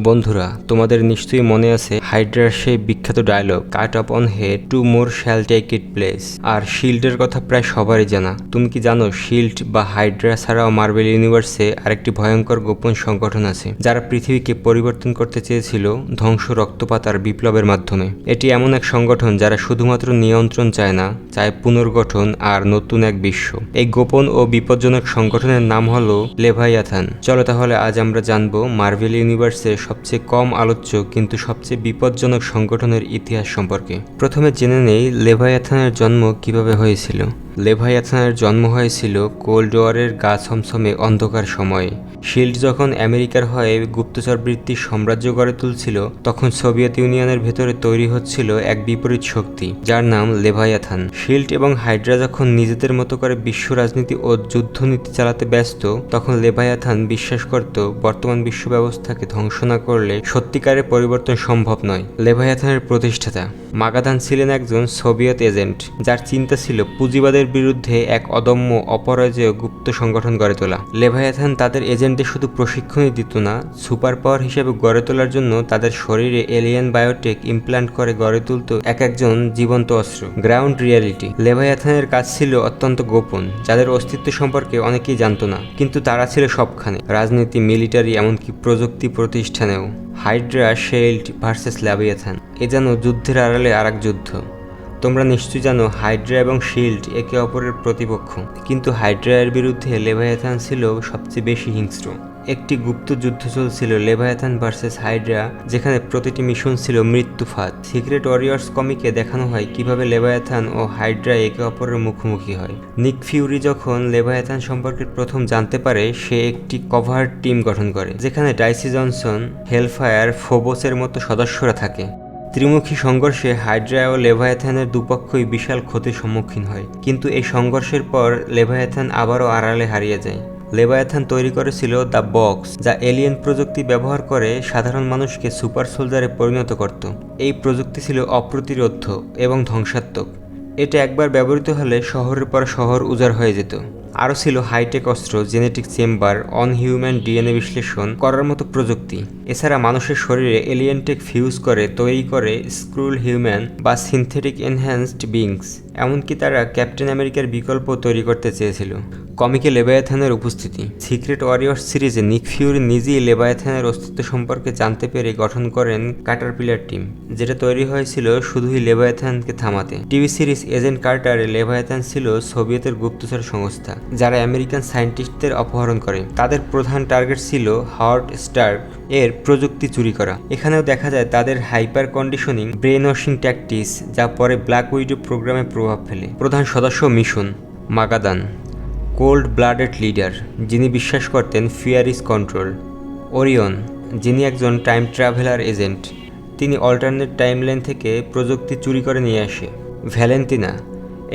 বন্ধুরা তোমাদের নিশ্চয়ই মনে আছে হাইড্রার সেই বিখ্যাত dialogue cut up on head two more shall take it place আর শিল্ডের কথা প্রায় সবারই জানা। তুমি কি জানো, শিল্ড বা হাইড্রা ছাড়াও মার্বেল ইউনিভার্সে আরেকটি ভয়ঙ্কর গোপন সংগঠন আছে, যারা পৃথিবীকে পরিবর্তন করতে চেয়েছিল ধ্বংস, রক্তপাত আর বিপ্লবের মাধ্যমে। এটি এমন এক সংগঠন যারা শুধুমাত্র নিয়ন্ত্রণ চায় না, চায় পুনর্গঠন আর নতুন এক বিশ্ব। এই গোপন ও বিপজ্জনক সংগঠনের নাম হলো লেভাইয়াথান। চলো তাহলে আজ আমরা জানব মার্বেল ইউনিভার্সের সবচেয়ে কম আলোচ্য কিন্তু সবচেয়ে বিপজ্জনক সংগঠনের ইতিহাস সম্পর্কে। প্রথমে জেনে নেই লেভায়াথানের জন্ম কীভাবে হয়েছিল। লেভাইয়াথানের জন্ম হয়েছিল কোল্ড ওয়ারের গা ছমছমে অন্ধকার সময়ে। শিল্ড যখন আমেরিকার হয়ে গুপ্তচর বৃত্তির সাম্রাজ্য গড়ে তুলছিল, তখন সোভিয়েত ইউনিয়নের ভেতরে তৈরি হচ্ছিল এক বিপরীত শক্তি, যার নাম লেভায়াথান শিল্ড এবং হাইড্রা যখন নিজেদের মতো করে বিশ্ব রাজনীতি ও যুদ্ধনীতি চালাতে ব্যস্ত, তখন লেভায়াথান বিশ্বাস করত, বর্তমান বিশ্ব ব্যবস্থাকে ধ্বংস না করলে সত্যিকারের পরিবর্তন সম্ভব নয়। লেভায়াথানের প্রতিষ্ঠাতা। মাগাদান ছিলেন একজন সোভিয়েত এজেন্ট, যার চিন্তা ছিল পুঁজিবাদের বিরুদ্ধে এক অদম্য অপরাজেয় গুপ্ত সংগঠন গড়ে তোলা। লেভায়াথান তাদের এজেন্টদের শুধু প্রশিক্ষণই দিত না সুপার পাওয়ার হিসেবে গড়ে তোলার জন্য তাদের শরীরে এলিয়ান বায়োটেক ইমপ্ল্যান্ট করে গড়ে তুলত এক একজন জীবন্ত অস্ত্র, গ্রাউন্ড রিয়ালিটি। লেভায়াথানের কাজ ছিল অত্যন্ত গোপন, যাদের অস্তিত্ব সম্পর্কে অনেকেই জানতো না, কিন্তু তারা ছিল সবখানে, রাজনীতি, মিলিটারি, এমনকি প্রযুক্তি প্রতিষ্ঠানেও। হাইড্রা শেল্ড ভার্সেস ল্যাবিয়াথান এ যেন যুদ্ধের আড়ালে আর যুদ্ধ। তোমরা নিশ্চয়ই জানো, হাইড্রা এবং শিল্ড একে অপরের প্রতিপক্ষ। কিন্তু হাইড্রায়ের বিরুদ্ধে লেভায়াথান ছিল সবচেয়ে বেশি হিংস্র। একটি গুপ্ত যুদ্ধ চলছিল লেভায়াথান ভার্সেস হাইড্রা, যেখানে প্রতিটি মিশন ছিল মৃত্যুফাত। সিক্রেট ওয়ারিয়ার্স কমিকে দেখানো হয় কীভাবে লেভায়াথান ও হাইড্রা একে অপরের মুখোমুখি হয়। নিক ফিউরি যখন লেভায়াথান সম্পর্কে প্রথম জানতে পারে, সে একটি কভার টিম গঠন করে, যেখানে ডাইসি জনসন, হেলফায়ার, ফোবোসের মতো সদস্যরা থাকে। ত্রিমুখী সংঘর্ষে হাইড্রা ও লেভায়াথানের দুপক্ষই বিশাল ক্ষতির সম্মুখীন হয়। কিন্তু এই সংঘর্ষের পর লেভায়াথান আবারও আড়ালে হারিয়ে যায়। লেভায়াথান তৈরি করেছিল দ্য বক্স, যা এলিয়েন প্রযুক্তি ব্যবহার করে সাধারণ মানুষকে সুপার সোলজারে পরিণত করত। এই প্রযুক্তি ছিল অপ্রতিরোধ্য এবং ধ্বংসাত্মক। এটা একবার ব্যবহৃত হলে শহরের পর শহর উজাড় হয়ে যেত। আরও ছিল হাইটেক অস্ত্র genetic chamber on human DNA বিশ্লেষণ করার মতো প্রযুক্তি। এছাড়া মানুষের শরীরে এলিয়েনটেক ফিউজ করে, তৈরি করে স্ক্রুল হিউম্যান বা সিনথেটিক এনহ্যান্সড বিংস এমনকি তারা ক্যাপ্টেন আমেরিকার বিকল্প তৈরি করতে চেয়েছিল। কমিকে লেবায়াথানের উপস্থিতি। সিক্রেট ওয়ারিয়র্স সিরিজে নিক ফিউরি নিজেই লেবায়াথানের অস্তিত্ব সম্পর্কে জানতে পেরে গঠন করেন কাটারপিলার টিম, যেটা তৈরি হয়েছিল শুধুই লেবায়াথানকে থামাতে। টিভি সিরিজ এজেন্ট কার্টারে লেবায়াথান ছিল সোভিয়েতের গুপ্তচর সংস্থা, যারা আমেরিকান সায়েন্টিস্টদের অপহরণ করে। তাদের প্রধান টার্গেট ছিল হার্ট স্টার্ক এর প্রযুক্তি চুরি করা। এখানেও দেখা যায় তাদের hyper conditioning brain washing tactics, যা পরে ব্ল্যাক উইডো প্রোগ্রামে প্রভাব ফেলে। প্রধান সদস্য mission Magadan. Cold blooded leader যিনি বিশ্বাস করতেন ফিয়ার ইজ কন্ট্রোল ওরিয়ন যিনি একজন টাইম ট্রাভেলার এজেন্ট তিনি অল্টারনেট টাইমলাইন থেকে প্রযুক্তি চুরি করে নিয়ে আসে। ভ্যালেন্টিনা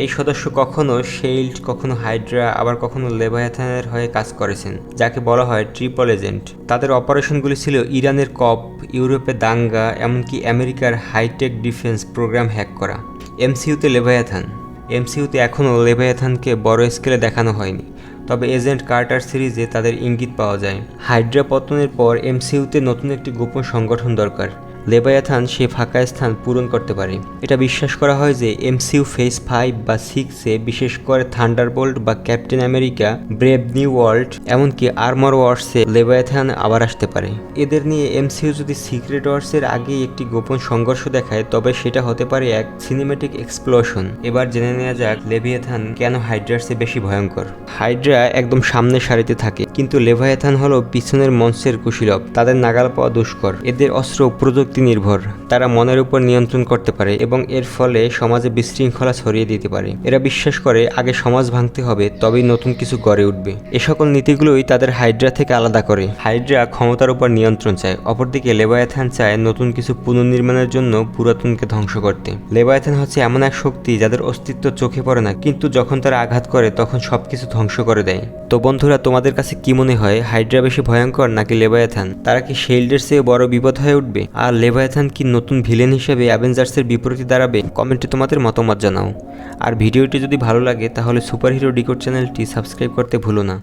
এই সদস্য কখনো শেইল্ড কখনো হাইড্রা আবার কখনো লেবায়াথানের হয়ে কাজ করেছেন, যাকে বলা হয় ট্রিপল এজেন্ট তাদের অপারেশনগুলি ছিল ইরানের কপ, ইউরোপে দাঙ্গা, এমনকি আমেরিকার হাইটেক ডিফেন্স প্রোগ্রাম হ্যাক করা। এমসিউতে লেবায়াথান এমসিউতে এখনও লেবায়াথানকে বড় স্কেলে দেখানো হয়নি, তবে এজেন্ট কার্টার সিরিজে তাদের ইঙ্গিত পাওয়া যায়। হাইড্রা পতনের পর এমসিউতে নতুন একটি গোপন সংগঠন দরকার। লেবায়াথান সে ফাঁকা স্থান পূরণ করতে পারে। এটা বিশ্বাস করা হয় যে এমসিউ ফেস ফাইভ বা সিক্সে বিশেষ করে থান্ডারবোল্ট বা Captain America, Brave New World, এমনকি আর্মার ওয়ার্সে লেবায়াথান আবার আসতে পারে। এদের নিয়ে এমসিউ যদি সিক্রেট ওয়ার্সের আগেই একটি গোপন সংঘর্ষ দেখায়, তবে সেটা হতে পারে এক সিনেমেটিক এক্সপ্লোশন। এবার জেনে নেওয়া যাক লেভিয়াথান কেন হাইড্রার চেয়ে বেশি ভয়ঙ্কর। হাইড্রা একদম সামনের সারিতে থাকে, কিন্তু লেভায়াথান হলো পিছনের মঞ্চের কুশীলব, তাদের নাগাল পাওয়া দুষ্কর। এদের অস্ত্র প্রযুক্তি নির্ভর তারা মনের উপর নিয়ন্ত্রণ করতে পারে এবং এর ফলে সমাজে বিশৃঙ্খলা ছড়িয়ে দিতে পারে। এরা বিশ্বাস করে, আগে সমাজ ভাঙতে হবে, তবেই নতুন কিছু গড়ে উঠবে। এ সকল নীতিগুলোই তাদের হাইড্রা থেকে আলাদা করে। হাইড্রা ক্ষমতার উপর নিয়ন্ত্রণ চায়, অপরদিকে লেবায়াথান চায় নতুন কিছু পুনর্নির্মাণের জন্য পুরাতনকে ধ্বংস করতে। লেবায়াথান হচ্ছে এমন এক শক্তি যাদের অস্তিত্ব চোখে পড়ে না, কিন্তু যখন তারা আঘাত করে, তখন সবকিছু ধ্বংস করে দেয়। তো বন্ধুরা, তোমাদের কাছে কি মনে হয়, হাইড্রা বেশি ভয়ঙ্কর নাকি লেবায়াথান? তারা কি শেল্ডের চেয়ে বড় বিপদ হয়ে উঠবে? আর লেভায়াথান কি নতুন ভিলেন হিসেবে অ্যাভেঞ্জার্সের বিপরীতে দাঁড়াবে? কমেন্টে তোমাদের মতামত জানাও। আর ভিডিওটি যদি ভালো লাগে, তাহলে সুপারহিরো ডিকোড চ্যানেলটি সাবস্ক্রাইব করতে ভুলো না।